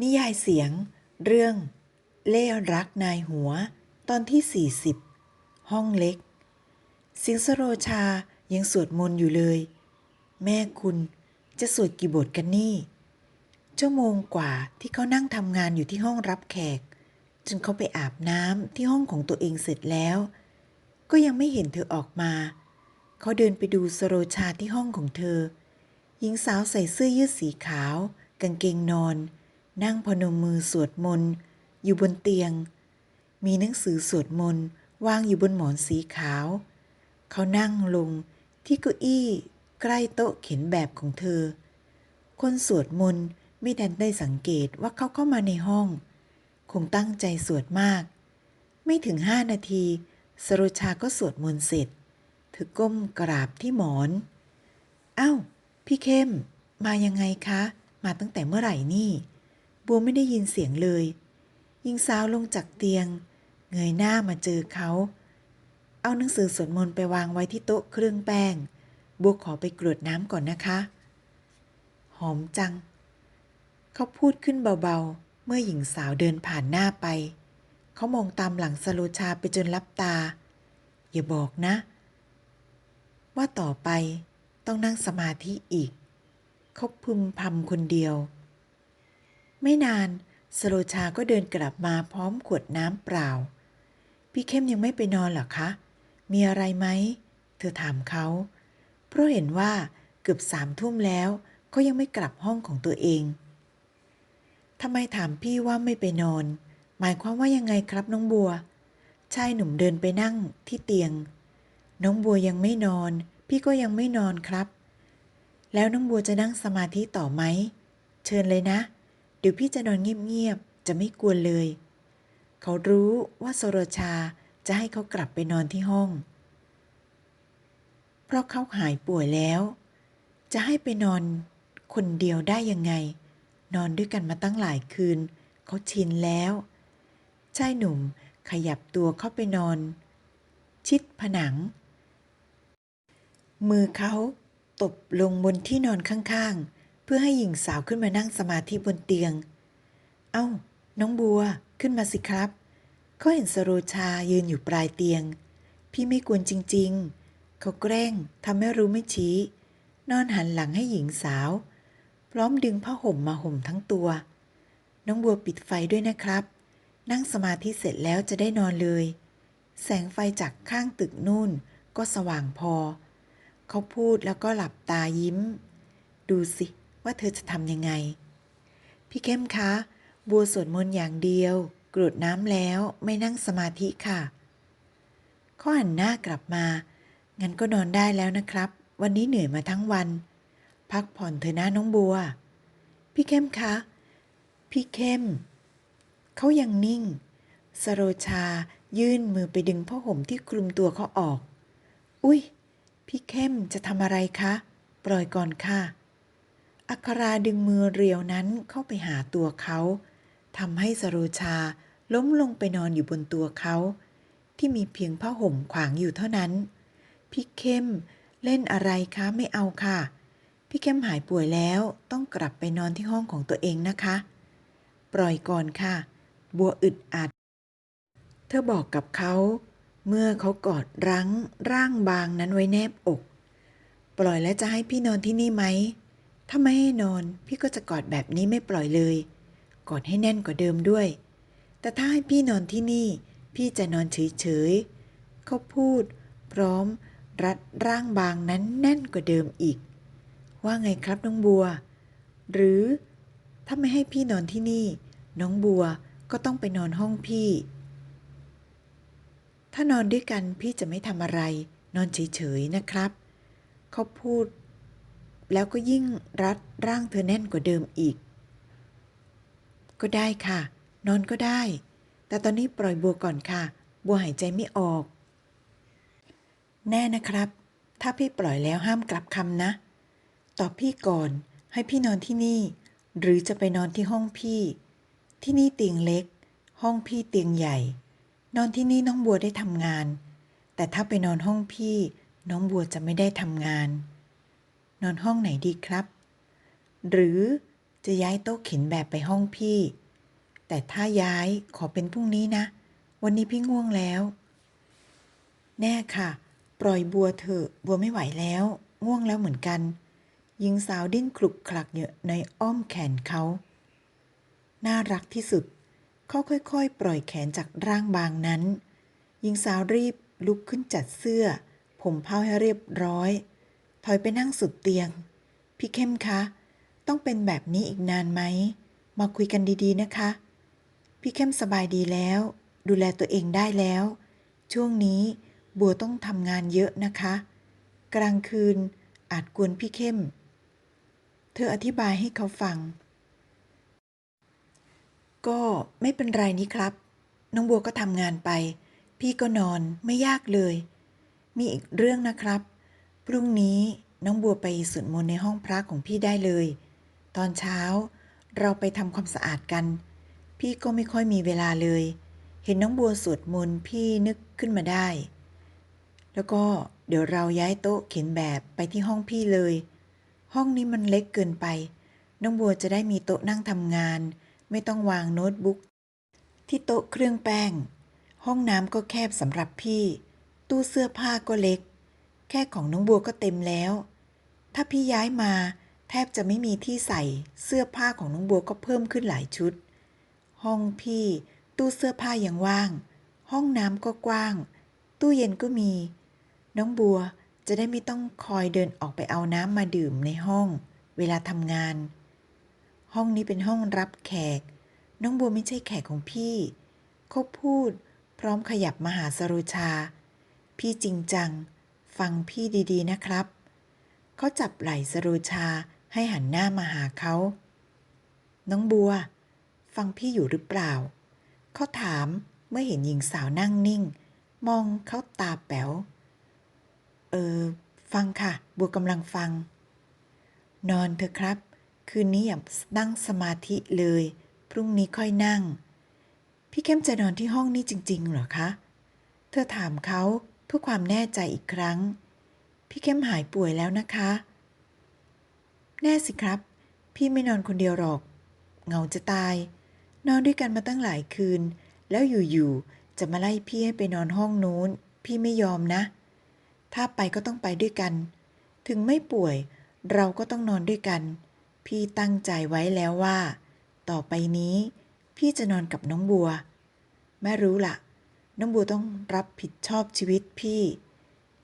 นิยายเสียง เรื่อง เล่รักนายหัว ตอนที่ 40 ห้องเล็กสียงสโรชายังสวดมนต์อยู่เลย แม่คุณจะสวดกี่บทกันนี่ ชั่วโมงกว่าที่เขานั่งทำงานอยู่ที่ห้องรับแขก จนเขาไปอาบน้ำที่ห้องของตัวเองเสร็จแล้ว ก็ยังไม่เห็นเธอออกมา เขาเดินไปดูสโรชาที่ห้องของเธอ หญิงสาวใส่เสื้อยืดสีขาว กางเกงนอน นั่งพนมมือสวดมนต์อยู่บนเตียง มีหนังสือสวดมนต์วางอยู่บนหมอนสีขาว เขานั่งลงที่เก้าอี้ใกล้โต๊ะเข็นแบบของเธอ คนสวดมนต์ไม่ดันได้สังเกตว่าเขาเข้ามาในห้อง คงตั้งใจสวดมาก ไม่ถึงห้านาทีสโรชาก็สวดมนต์เสร็จ เธอก้มกราบที่หมอน เอ้า พี่เข้ม มายังไงคะ มาตั้งแต่เมื่อไหร่นี่ บัวไม่ได้ยินเสียงเลยยิงสาวลงจากเตียง เงยหน้ามาเจอเขา เอาหนังสือสวดมนต์ไปวางไว้ที่โต๊ะเครื่องแป้ง บัวขอไปกรวดน้ำก่อนนะคะ หอมจัง เขาพูดขึ้นเบาๆ เมื่อหญิงสาวเดินผ่านหน้าไป เขามองตามหลังสโลชาไปจนลับตา อย่าบอกนะ ว่าต่อไปต้องนั่งสมาธิอีก เขาพึมพำคนเดียว ไม่นานสโลชาก็เดินกลับมาพร้อมขวดน้ำเปล่า พี่เข้มยังไม่ไปนอนเหรอคะ มีอะไรไหม เธอถามเขา เพราะเห็นว่าเกือบสามทุ่มแล้วเขายังไม่กลับห้องของตัวเองทำไมถามพี่ว่าไม่ไปนอน หมายความว่ายังไงครับน้องบัว ชายหนุ่มเดินไปนั่งที่เตียง น้องบัวยังไม่นอน พี่ก็ยังไม่นอนครับ แล้วน้องบัวจะนั่งสมาธิต่อไหม เชิญเลยนะ เดี๋ยวพี่จะนอนเงียบๆ จะไม่กวนเลย เขารู้ว่าโซโรชาจะให้เขากลับไปนอนที่ห้อง เพราะเขาหายป่วยแล้ว จะให้ไปนอนคนเดียวได้ยังไง นอนด้วยกันมาตั้งหลายคืน เขาชินแล้ว ชายหนุ่มขยับตัวเข้าไปนอน ชิดผนัง มือเขาตบลงบนที่นอนข้างๆ พื่อให้หญิงสาวขึ้นมานั่งสมาธิบนเตียง เอ้า น้องบัวขึ้นมาสิครับ เขาเห็นสโรชายืนอยู่ปลายเตียง พี่ไม่กวนจริง ๆ เขาแกล้งทำให้รู้ไม่ชี้ นอนหันหลังให้หญิงสาว พร้อมดึงผ้าห่มมาห่มทั้งตัว น้องบัวปิดไฟด้วยนะครับ นั่งสมาธิเสร็จแล้วจะได้นอนเลย แสงไฟจากข้างตึกนู่นก็สว่างพอ เขาพูดแล้วก็หลับตายิ้ม ดูสิ ว่าเธอจะทำยังไง พี่เข้มคะ บัวสวดมนต์อย่างเดียว กรวดน้ำแล้วไม่นั่งสมาธิค่ะเขาหันหน้ากลับมา งั้นก็นอนได้แล้วนะครับ วันนี้เหนื่อยมาทั้งวัน พักผ่อนเถอะนะน้องบัว พี่เข้มคะ พี่เข้ม เขายังนิ่ง สโรชายื่นมือไปดึงผ้าห่มที่คลุมตัวเขาออก อุ้ย พี่เข้มจะทำอะไรคะ ปล่อยก่อนค่ะ อัคราดึงมือเรียวนั้นเข้าไปหาตัวเขาทำให้สโรชาล้มลงไปนอนอยู่บนตัวเขา ที่มีเพียงผ้าห่มขวางอยู่เท่านั้น พี่เข้มเล่นอะไรคะไม่เอาค่ะ พี่เข้มหายป่วยแล้วต้องกลับไปนอนที่ห้องของตัวเองนะคะ ปล่อยก่อนค่ะ บัวอึดอัด เธอบอกกับเขา เมื่อเขากอดรั้งร่างบางนั้นไว้แนบอก ปล่อยแล้วจะให้พี่นอนที่นี่ไหม ถ้าไม่ให้นอน พี่ก็จะกอดแบบนี้ไม่ปล่อยเลย กอดให้แน่นกว่าเดิมด้วย แต่ถ้าให้พี่นอนที่นี่ พี่จะนอนเฉยๆเขาพูด พร้อม รัดร่างบางนั้นแน่นกว่าเดิมอีก ว่าไงครับน้องบัว หรือถ้าไม่ให้พี่นอนที่นี่ น้องบัวก็ต้องไปนอนห้องพี่ ถ้านอนด้วยกันพี่จะไม่ทำอะไร นอนเฉยๆนะครับ เขาพูด แล้วก็ยิ่งรัดร่างเธอแน่นกว่าเดิมอีก ก็ได้ค่ะ นอนก็ได้ แต่ตอนนี้ปล่อยบัวก่อนค่ะ บัวหายใจไม่ออก แน่นะครับ ถ้าพี่ปล่อยแล้วห้ามกลับคำนะ ตอบพี่ก่อนให้พี่นอนที่นี่ หรือจะไปนอนที่ห้องพี่ ที่นี่เตียงเล็ก ห้องพี่เตียงใหญ่ นอนที่นี่น้องบัวได้ทำงาน แต่ถ้าไปนอนห้องพี่ น้องบัวจะไม่ได้ทำงาน นอนห้องไหนดีครับ หรือจะย้ายโต๊ะเข็นแบบไปห้องพี่ แต่ถ้าย้ายขอเป็นพรุ่งนี้นะ วันนี้พี่ง่วงแล้ว แน่ค่ะ ปล่อยบัวเถอะ บัวไม่ไหวแล้ว ง่วงแล้วเหมือนกันหญิงสาวดิ้นคลุกคลักอยู่ในอ้อมแขนเขา น่ารักที่สุด เขาค่อยๆ ปล่อยแขนจากร่างบางนั้น หญิงสาวรีบลุกขึ้นจัดเสื้อ ผมเผ้าให้เรียบร้อย ถอยไปนั่งสุดเตียง พี่เข้มคะ ต้องเป็นแบบนี้อีกนานไหม มาคุยกันดีๆนะคะ พี่เข้มสบายดีแล้ว ดูแลตัวเองได้แล้ว ช่วงนี้บัวต้องทำงานเยอะนะคะ กลางคืนอาจกวนพี่เข้ม เธออธิบายให้เขาฟัง ก็ไม่เป็นไรนี่ครับ น้องบัวก็ทำงานไป พี่ก็นอนไม่ยากเลย มีอีกเรื่องนะครับ รุ่งนี้น้องบัวไปสวดมนต์ในห้องพระของพี่ได้เลย ตอนเช้าเราไปทำความสะอาดกัน พี่ก็ไม่ค่อยมีเวลาเลย เห็นน้องบัวสวดมนต์พี่นึกขึ้นมาได้ แล้วก็เดี๋ยวเราย้ายโต๊ะเข็นแบบไปที่ห้องพี่เลย ห้องนี้มันเล็กเกินไป น้องบัวจะได้มีโต๊ะนั่งทำงาน ไม่ต้องวางโน้ตบุ๊กที่โต๊ะเครื่องแป้ง ห้องน้ำก็แคบสำหรับพี่ ตู้เสื้อผ้าก็เล็ก แค่ของน้องบัวก็เต็มแล้ว ถ้าพี่ย้ายมาแทบจะไม่มีที่ใส่เสื้อผ้าของน้องบัวก็เพิ่มขึ้นหลายชุด ห้องพี่ ตู้เสื้อผ้ายังว่าง ห้องน้ำก็กว้าง ตู้เย็นก็มี น้องบัวจะได้ไม่ต้องคอยเดินออกไปเอาน้ำมาดื่มในห้อง เวลาทำงาน ห้องนี้เป็นห้องรับแขก น้องบัวไม่ใช่แขกของพี่ เขาพูด พร้อมขยับมาหาสรุชา พี่จริงจัง ฟังพี่ดีๆนะครับ เขาจับไหล่สรุชาให้หันหน้ามาหาเขา น้องบัว ฟังพี่อยู่หรือเปล่า เขาถามเมื่อเห็นหญิงสาวนั่งนิ่ง มองเขาตาแป๋ว เออ ฟังค่ะ บัวกำลังฟัง นอนเถอะครับ คืนนี้อย่านั่งสมาธิเลย พรุ่งนี้ค่อยนั่ง พี่เข้มจะนอนที่ห้องนี้จริง ๆ เหรอคะ เธอถามเขา พื่อความแน่ใจอีกครั้ง พี่เข้มหายป่วยแล้วนะคะ แน่สิครับ พี่ไม่นอนคนเดียวหรอก เหงาจะตาย นอนด้วยกันมาตั้งหลายคืน แล้วอยู่ๆจะมาไล่พี่ให้ไปนอนห้องนู้น พี่ไม่ยอมนะ ถ้าไปก็ต้องไปด้วยกัน ถึงไม่ป่วยเราก็ต้องนอนด้วยกัน พี่ตั้งใจไว้แล้วว่า ต่อไปนี้ พี่จะนอนกับน้องบัว แม่รู้ละ น้องบัวต้องรับผิดชอบชีวิตพี่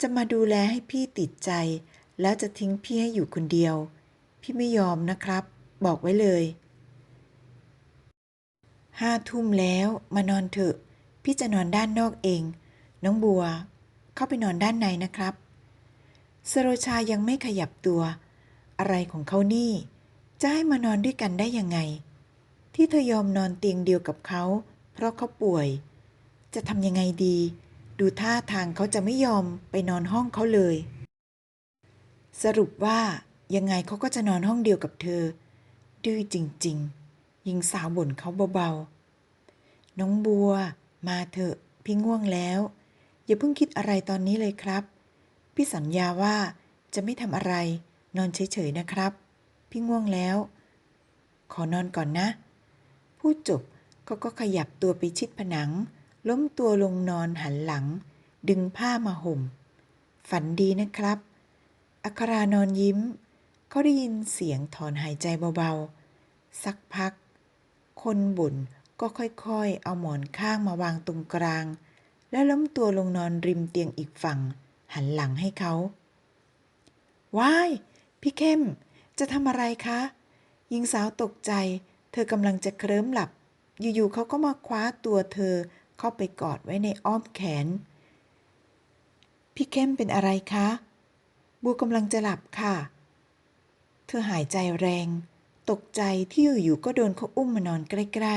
จะมาดูแลให้พี่ติดใจ แล้วจะทิ้งพี่ให้อยู่คนเดียว พี่ไม่ยอมนะครับ บอกไว้เลยห้าทุ่มแล้วมานอนเถอะ พี่จะนอนด้านนอกเอง น้องบัว เข้าไปนอนด้านในนะครับ สโรชายังไม่ขยับตัว อะไรของเขานี่ จะให้มานอนด้วยกันได้ยังไง ที่เธอยอมนอนเตียงเดียวกับเขา เพราะเขาป่วย จะทำยังไงดี ดูท่าทางเขาจะไม่ยอมไปนอนห้องเขาเลย สรุปว่ายังไงเขาก็จะนอนห้องเดียวกับเธอ ดื้อจริง ๆ หญิงสาวบ่นเขาเบาๆ น้องบัว มาเถอะ พี่ง่วงแล้ว อย่าเพิ่งคิดอะไรตอนนี้เลยครับ พี่สัญญาว่าจะไม่ทำอะไร นอนเฉยๆนะครับ พี่ง่วงแล้ว ขอนอนก่อนนะ พูดจบเขาก็ขยับตัวไปชิดผนัง ล้มตัวลงนอนหันหลัง ดึงผ้ามาห่ม ฝันดีนะครับ อัครานอนยิ้ม เขาได้ยินเสียงถอนหายใจเบาๆ สักพัก คนบ่นก็ค่อยๆ เอาหมอนข้างมาวางตรงกลาง แล้วล้มตัวลงนอนริมเตียงอีกฝั่ง หันหลังให้เขาว้าย พี่เข้ม จะทำอะไรคะ หญิงสาวตกใจ เธอกำลังจะเคลิ้มหลับ อยู่ๆเขาก็มาคว้าตัวเธอ เข้าไปกอดไว้ในอ้อมแขน พี่เข้มเป็นอะไรคะบัวกำลังจะหลับค่ะ เธอหายใจแรง ตกใจที่อยู่ๆก็โดนเขาอุ้มมานอนใกล้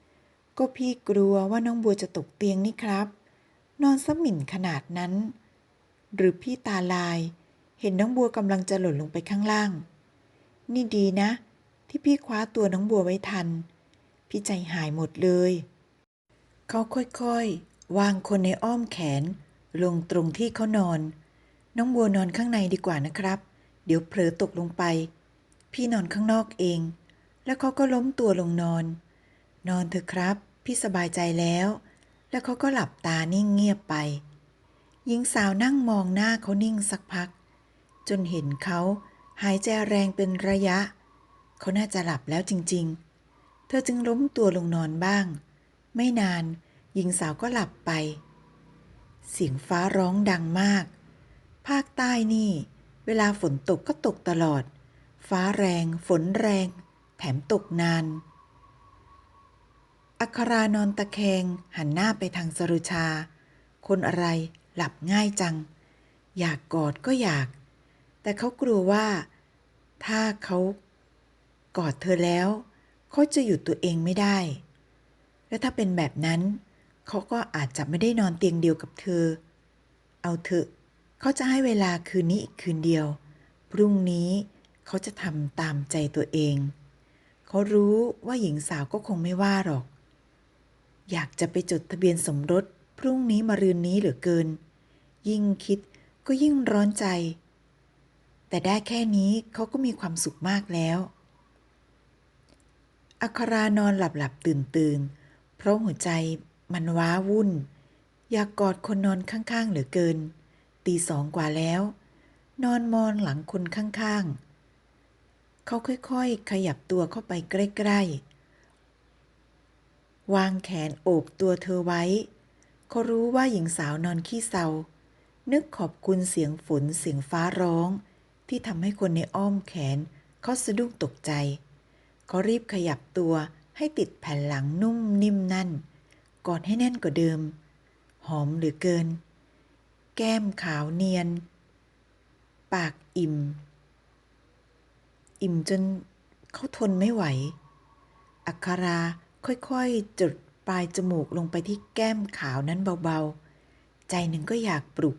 ๆ ก็พี่กลัวว่าน้องบัวจะตกเตียงนี่ครับ นอนสมิ่นขนาดนั้น หรือพี่ตาลาย เห็นน้องบัวกำลังจะหล่นลงไปข้างล่าง นี่ดีนะ ที่พี่คว้าตัวน้องบัวไว้ทัน พี่ใจหายหมดเลย เขาค่อยๆ วางคนในอ้อมแขน ลงตรงที่เขานอน น้องบัวนอนข้างในดีกว่านะครับ เดี๋ยวเผลอตกลงไป พี่นอนข้างนอกเอง แล้วเขาก็ล้มตัวลงนอน นอนเถอะครับ พี่สบายใจแล้ว แล้วเขาก็หลับตานิ่งเงียบไปหญิงสาวนั่งมองหน้าเขานิ่งสักพัก จนเห็นเขาหายใจแรงเป็นระยะ เขาน่าจะหลับแล้วจริง ๆ เธอจึงล้มตัวลงนอนบ้าง ไม่นานหญิงสาวก็หลับไป เสียงฟ้าร้องดังมาก ภาคใต้นี่ เวลาฝนตกก็ตกตลอด ฟ้าแรง ฝนแรง แถมตกนาน อัครานอนตะแคงหันหน้าไปทางสรุชา คนอะไรหลับง่ายจัง อยากกอดก็อยาก แต่เขากลัวว่า ถ้าเขากอดเธอแล้ว เขาจะหยุดตัวเองไม่ได้ และถ้าเป็นแบบนั้น เขาก็อาจจะไม่ได้นอนเตียงเดียวกับเธอ เอาเถอะ เขาจะให้เวลาคืนนี้อีกคืนเดียว พรุ่งนี้เขาจะทำตามใจตัวเอง เขารู้ว่าหญิงสาวก็คงไม่ว่าหรอก อยากจะไปจดทะเบียนสมรสพรุ่งนี้มารืนนี้เหลือเกิน ยิ่งคิดก็ยิ่งร้อนใจ แต่ได้แค่นี้เขาก็มีความสุขมากแล้ว อัครานอนหลับหลับตื่นตื่น ราะหัวใจมันว้าวุ่น อยากกอดคนนอนข้างๆเหลือเกิน ตีสองกว่าแล้ว นอนมองหลังคนข้างๆ เขาค่อยๆ ขยับตัวเข้าไปใกล้ๆ วางแขนโอบตัวเธอไว้ เขารู้ว่าหญิงสาวนอนขี้เศร้า นึกขอบคุณเสียงฝนเสียงฟ้าร้อง ที่ทำให้คนในอ้อมแขนเขาสะดุ้งตกใจ เขารีบขยับตัว ให้ติดแผ่นหลังนุ่มนิ่มนั่น กอดให้แน่นกว่าเดิม หอมเหลือเกิน แก้มขาวเนียน ปากอิ่ม อิ่มจนเขาทนไม่ไหว อัคราค่อยๆจุดปลายจมูกลงไปที่แก้มขาวนั้นเบาๆ ใจหนึ่งก็อยากปลุก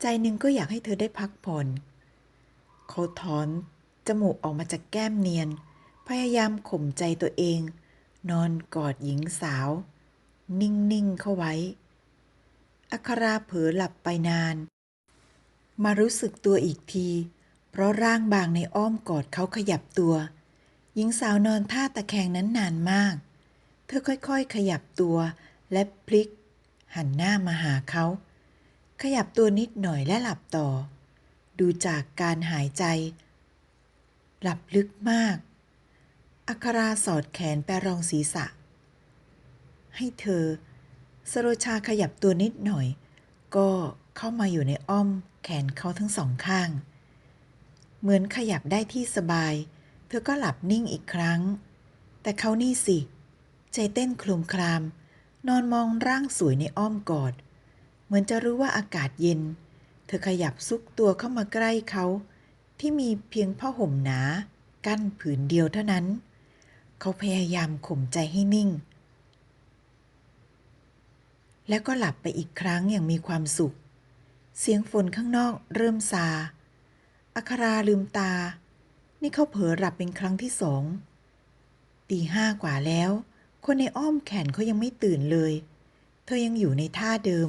ใจหนึ่งก็อยากให้เธอได้พักผ่อนเขาถอนจมูกออกมาจากแก้มเนียน พยายามข่มใจตัวเอง นอนกอดหญิงสาว นิ่ง ๆ เข้าไว้ อัคราเผลอหลับไปนาน มารู้สึกตัวอีกที เพราะร่างบางในอ้อมกอดเขาขยับตัว หญิงสาวนอนท่าตะแคงนั้นนานมาก เธอค่อย ๆ ขยับตัวและพลิก หันหน้ามาหาเขา ขยับตัวนิดหน่อยและหลับต่อ ดูจากการหายใจ หลับลึกมาก อัคราสอดแขนไปรองศีรษะ ให้เธอ สโรชาขยับตัวนิดหน่อย ก็เข้ามาอยู่ในอ้อมแขนเขาทั้งสองข้าง เหมือนขยับได้ที่สบาย เธอก็หลับนิ่งอีกครั้ง แต่เขานี่สิ ใจเต้นคลุมคลาม นอนมองร่างสวยในอ้อมกอด เหมือนจะรู้ว่าอากาศเย็น เธอขยับซุกตัวเข้ามาใกล้เขา ที่มีเพียงผ้าห่มหนา กั้นผืนเดียวเท่านั้น เขาพยายามข่มใจให้นิ่ง แล้วก็หลับไปอีกครั้งอย่างมีความสุข เสียงฝนข้างนอกเริ่มซา อัคราลืมตา นี่เขาเผลอหลับเป็นครั้งที่สอง ตีห้ากว่าแล้ว คนในอ้อมแขนเขายังไม่ตื่นเลย เธอยังอยู่ในท่าเดิม